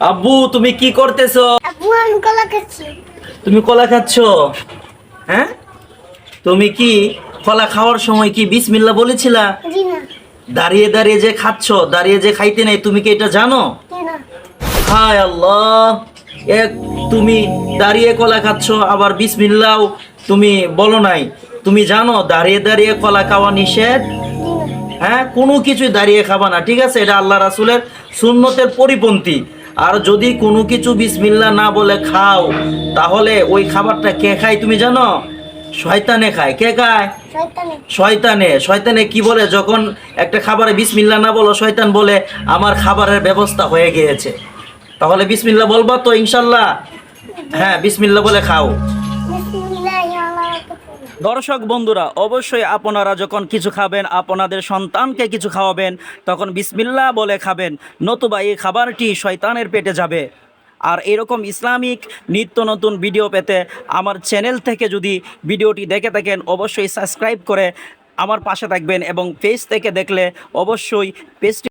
আব্বু তুমি কি করতেছো? আপু আমি কলা খাচ্ছি। তুমি কলা খাচ্ছ? হ্যাঁ? তুমি কি কলা খাওয়ার সময় কি বিসমিল্লা বলেছিলা? জি না। দাঁড়িয়ে দাঁড়িয়ে যে খাচ্ছ দাঁড়িয়ে যে খাইতে নেই তুমি কি এটা জানো? না। হায় আল্লাহ এক তুমি দাঁড়িয়ে কলা খাচ্ছ আবার বিসমিল্লাও তুমি বলো নাই। তুমি জানো দাঁড়িয়ে দাঁড়িয়ে কলা খাওয়া নিষেধ? হ্যাঁ কোনো কিছুই দাঁড়িয়ে খাবা না ঠিক আছে? এটা আল্লাহ রাসুলের সুন্নতের পরিপন্থী। আর যদি কোনো কিছু বিসমিল্লা না বলে খাও তাহলে ওই খাবারটা কে খায় তুমি জানো? শয়তানে খায়। কে খায়? শয়তানে। শয়তানে। কি বলে? যখন একটা খাবারে বিসমিল্লা না বলো শয়তান বলে আমার খাবারের ব্যবস্থা হয়ে গিয়েছে। তাহলে বিসমিল্লা বলবা তো ইনশাল্লাহ? হ্যাঁ বিসমিল্লা বলে খাও। দর্শক বন্ধুরা, অবশ্যই আপনারা যখন কিছু খাবেন, আপনাদের সন্তানকে কিছু খাওয়াবেন, তখন বিসমিল্লা বলে খাবেন। নতুবা এই খাবারটি শয়তানের পেটে যাবে। আর এরকম ইসলামিক নিত্য নতুন ভিডিও পেতে আমার চ্যানেল থেকে যদি ভিডিওটি দেখে থাকেন, অবশ্যই সাবস্ক্রাইব করে আমার পাশে থাকবেন এবং পেজ থেকে দেখলে অবশ্যই পেজটি